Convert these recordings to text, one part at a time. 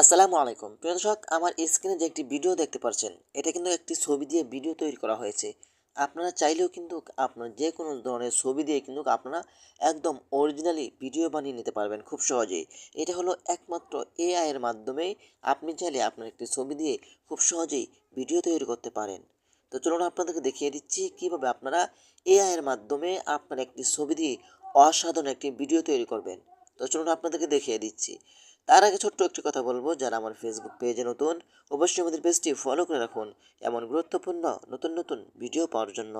আসসালামু আলাইকুম। প্রিয় দর্শক, আমার স্ক্রিনে যে একটি ভিডিও দেখতে পাচ্ছেন, এটা কিন্তু একটি ছবি দিয়ে ভিডিও তৈরি করা হয়েছে। আপনারা চাইলেও কিন্তু আপনার যে কোনো ধরনের ছবি দিয়ে কিন্তু আপনারা একদম অরিজিনালি ভিডিও বানিয়ে নিতে পারবেন খুব সহজেই। এটা হলো একমাত্র এআই এর মাধ্যমে আপনি চাইলে আপনার একটি ছবি দিয়ে খুব সহজেই ভিডিও তৈরি করতে পারেন। তো চলুন আপনাদেরকে দেখিয়ে দিচ্ছি কীভাবে আপনারা এআই এর মাধ্যমে আপনার একটি ছবি দিয়ে অসাধারণ একটি ভিডিও তৈরি করবেন। তো চলুন আপনাদেরকে দেখিয়ে দিচ্ছি। তার আগে ছোট্ট একটি কথা বলব, যারা আমার ফেসবুক পেজে নতুন, অবশ্যই আমাদের পেজটি ফলো করে রাখুন, এমন গুরুত্বপূর্ণ, নতুন নতুন ভিডিও পাওয়ার জন্য।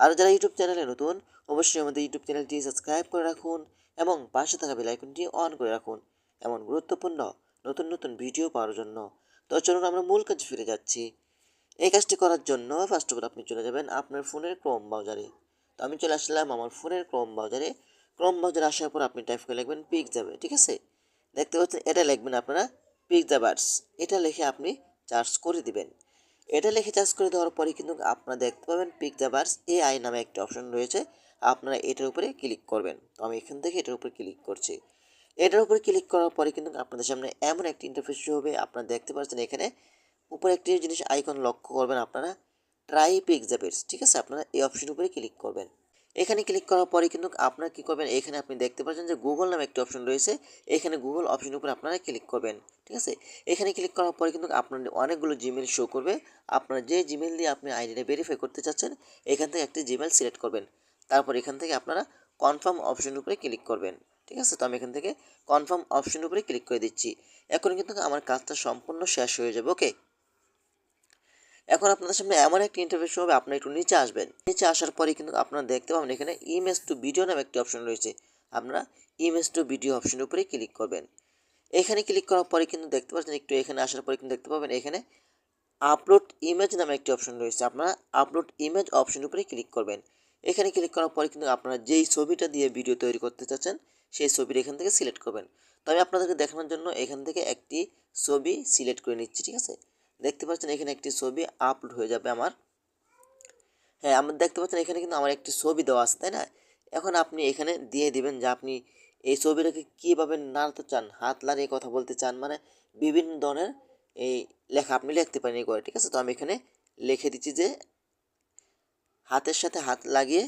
আর যারা ইউটিউব চ্যানেলে নতুন, অবশ্যই আমাদের ইউটিউব চ্যানেলটি সাবস্ক্রাইব করে রাখুন এবং পাশে থাকা বেল আইকনটি অন করে রাখুন, এমন গুরুত্বপূর্ণ, নতুন নতুন ভিডিও পাওয়ার জন্য। তো চলুন আমরা মূল কাজ ফিরে যাচ্ছি। এই কাজটি করার জন্য ফার্স্ট অফ অল আপনি চলে যাবেন আপনার ফোনের ক্রোম ব্রাউজারে তো আমি চলে আসলাম আমার ফোনের ক্রোম ব্রাউজারে ক্রোম ব্রাউজারে আসার পর আপনি টাইপ করে লিখবেন পিক যাবে ঠিক আছে? দেখতে পাচ্ছেন, এটা লিখবেন আপনারা পিক দ্য বার্ডস এটা লিখে আপনি চার্জ করে দিবেন। এটা লিখে চার্জ করে দেওয়ার পরে কিন্তু আপনারা দেখতে পাবেন pick the birds A I নামে একটা অপশন রয়েছে। আপনারা এটার উপরে ক্লিক করবেন। তো আমি এখান থেকে এটার উপরে ক্লিক করছি। এটার উপরে ক্লিক করার পরে কিন্তু আপনাদের সামনে এমন একটি ইন্টারফেস হবে। আপনারা দেখতে পাচ্ছেন এখানে উপরে একটি জিনিস আইকন লক্ষ্য করবেন আপনারা ট্রাই পিক দ্য বার্ডস ঠিক আছে? আপনারা এই অপশন উপরে ক্লিক করবেন। এখানে ক্লিক করার পরে কিন্তু আপনারা কী করবেন? এখানে আপনি দেখতে পাচ্ছেন যে গুগল নামে একটি অপশন রয়েছে। এখানে গুগল অপশনের উপরে আপনারা ক্লিক করবেন। ঠিক আছে? এখানে ক্লিক করার পরে কিন্তু আপনার অনেকগুলো জিমেল শো করবে। আপনার যে জিমেল দিয়ে আপনি আইডিটা ভেরিফাই করতে চাচ্ছেন, এখান থেকে একটি জিমেল সিলেক্ট করবেন। তারপর এখান থেকে আপনারা কনফার্ম অপশনের উপরে ক্লিক করবেন। ঠিক আছে? তো আমি এখান থেকে কনফার্ম অপশনের উপরে ক্লিক করে দিচ্ছি। এখন কিন্তু আমার কাজটা সম্পূর্ণ শেষ হয়ে যাবে ওকে এখন আপনাদের সামনে এমন একটি ইন্টারফেস হবে, আপনারা একটু নিচে আসবেন। নিচে আসার পরে কিন্তু আপনারা দেখতে পাবেন এখানে ইমেজ টু ভিডিও নামে একটি অপশন রয়েছে। আপনারা ইমেজ টু ভিডিও অপশনের উপরে ক্লিক করবেন। এখানে ক্লিক করার পরে কিন্তু দেখতে পাচ্ছেন, একটু এখানে আসার পরে কিন্তু দেখতে পাবেন এখানে আপলোড ইমেজ নামে একটি অপশন রয়েছে। আপনারা আপলোড ইমেজ অপশনের উপরে ক্লিক করবেন। এখানে ক্লিক করার পরে কিন্তু আপনারা যেই ছবিটা দিয়ে ভিডিও তৈরি করতে চাচ্ছেন, সেই ছবিটা এখান থেকে সিলেক্ট করবেন। তো আমি আপনাদেরকে দেখানোর জন্য এখান থেকে একটি ছবি সিলেক্ট করে নিচ্ছি, ঠিক আছে? দেখতে পাচ্ছেন এখানে একটি ছবি আপলোড হয়ে যাবে আমার। হ্যাঁ আমরা দেখতে পাচ্ছেন এখানে কিন্তু আমার একটি ছবি দেওয়া আছে, তাই না? এখন আপনি এখানে দিয়ে দিবেন যে আপনি এই ছবিটাকে কীভাবে নাড়াতে চান, হাত লাগিয়ে কথা বলতে চান মানে বিভিন্ন ধরনের এই লেখা আপনি লিখতে পারেন এই করে, ঠিক আছে? তো আমি এখানে লিখে দিচ্ছি যে হাতের সাথে হাত লাগিয়ে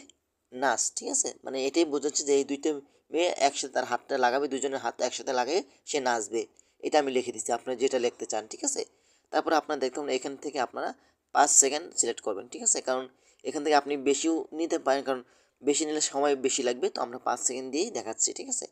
নাচ, ঠিক আছে? মানে এটাই বোঝাচ্ছে যে এই দুইটা মেয়ে একসাথে তার হাতটা লাগাবে, দুজনের হাত একসাথে লাগিয়ে সে নাচবে। এটা আমি লিখে দিচ্ছি আপনারা যেটা লিখতে চান, ঠিক আছে? তারপরে আপনারা দেখতে পাবেন এখান থেকে আপনারা পাঁচ সেকেন্ড সিলেক্ট করবেন, ঠিক আছে? কারণ এখান থেকে আপনি বেশিও নিতে পারেন, কারণ বেশি নিলে সময় বেশি লাগবে, তো আমরা পাঁচ সেকেন্ড দিয়েই দেখাচ্ছি, ঠিক আছে?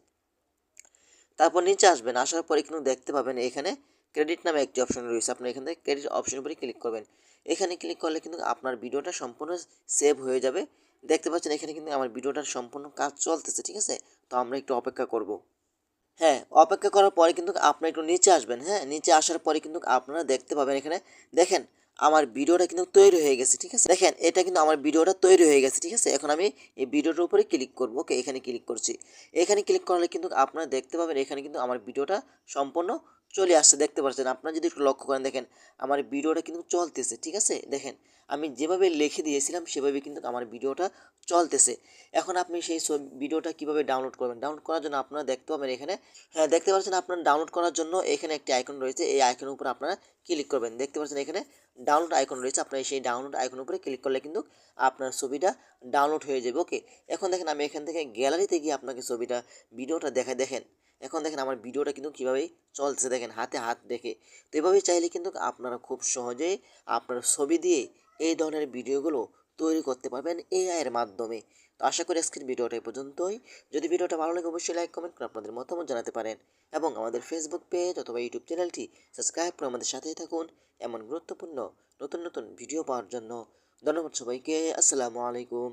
তারপর নিচে আসবেন, আসার পরে কিন্তু দেখতে পাবেন এখানে ক্রেডিট নামে একটি অপশন রয়েছে, আপনি এখান থেকে ক্রেডিট অপশনের উপরে ক্লিক করবেন। এখানে ক্লিক করলে কিন্তু আপনার ভিডিওটা সম্পূর্ণ সেভ হয়ে যাবে। দেখতে পাচ্ছেন এখানে কিন্তু আমার ভিডিওটার সম্পূর্ণ কাজ চলতেছে, ঠিক আছে? তো আমরা একটু অপেক্ষা করব। হ্যাঁ অপেক্ষা করার পরে কিন্তু আপনারা একটু নিচে আসবেন হ্যাঁ? নিচে আসার পরে কিন্তু আপনারা দেখতে পাবেন এখানে, দেখেন আমার ভিডিওটা কিন্তু তৈরি হয়ে গেছে, ঠিক আছে? দেখেন, এটা কিন্তু আমার ভিডিওটা তৈরি হয়ে গেছে, ঠিক আছে? এখন আমি এই ভিডিওটার উপরে ক্লিক করব, ওকে? এখানে ক্লিক করছি। এখানে ক্লিক করলে কিন্তু আপনারা দেখতে পাবেন, এখানে কিন্তু আমার ভিডিওটা সম্পূর্ণ চলে আসছে, দেখতে পাচ্ছেন আপনারা যদি একটু লক্ষ্য করেন, দেখেন আমার ভিডিওটা কিন্তু চলতেছে, ঠিক আছে? দেখেন, আমি যেভাবে লিখে দিয়েছিলাম, সেভাবে কিন্তু আমার ভিডিওটা চলতেছে। এখন আপনি সেই ভিডিওটা কীভাবে ডাউনলোড করবেন? ডাউনলোড করার জন্য আপনারা দেখতে পাবেন এখানে হ্যাঁ দেখতে পাচ্ছেন আপনারা ডাউনলোড করার জন্য এখানে একটি আইকন রয়েছে। এই আইকনের উপর আপনারা ক্লিক করবেন। দেখতে পাচ্ছেন এখানে ডাউনলোড আইকন রয়েছে। আপনার সেই ডাউনলোড আইকনের উপরে ক্লিক করলে কিন্তু আপনার ছবিটা ডাউনলোড হয়ে যাবে ওকে এখন দেখেন আমি এখান থেকে গ্যালারিতে গিয়ে আপনাকে ছবিটা, ভিডিওটা দেখায় দেখেন এখন দেখেন আমার ভিডিওটা কিন্তু কীভাবে চলছে দেখেন হাতে হাত রেখে। তো এভাবেই চাইলে কিন্তু আপনারা খুব সহজেই আপনার ছবি দিয়ে এই ধরনের ভিডিওগুলো তৈরি করতে পারবেন এআই এর মাধ্যমে। তো আশা করি আজকের ভিডিওটা এই পর্যন্তই। যদি ভিডিওটা ভালো লাগে, অবশ্যই লাইক কমেন্ট করে আপনাদের মতামত জানাতে পারেন। এবং আমাদের ফেসবুক পেজ অথবা ইউটিউব চ্যানেলটি সাবস্ক্রাইব করে আমাদের সাথেই থাকুন এমন গুরুত্বপূর্ণ নতুন নতুন ভিডিও পাওয়ার জন্য। ধন্যবাদ সবাইকে, আসসালামু আলাইকুম।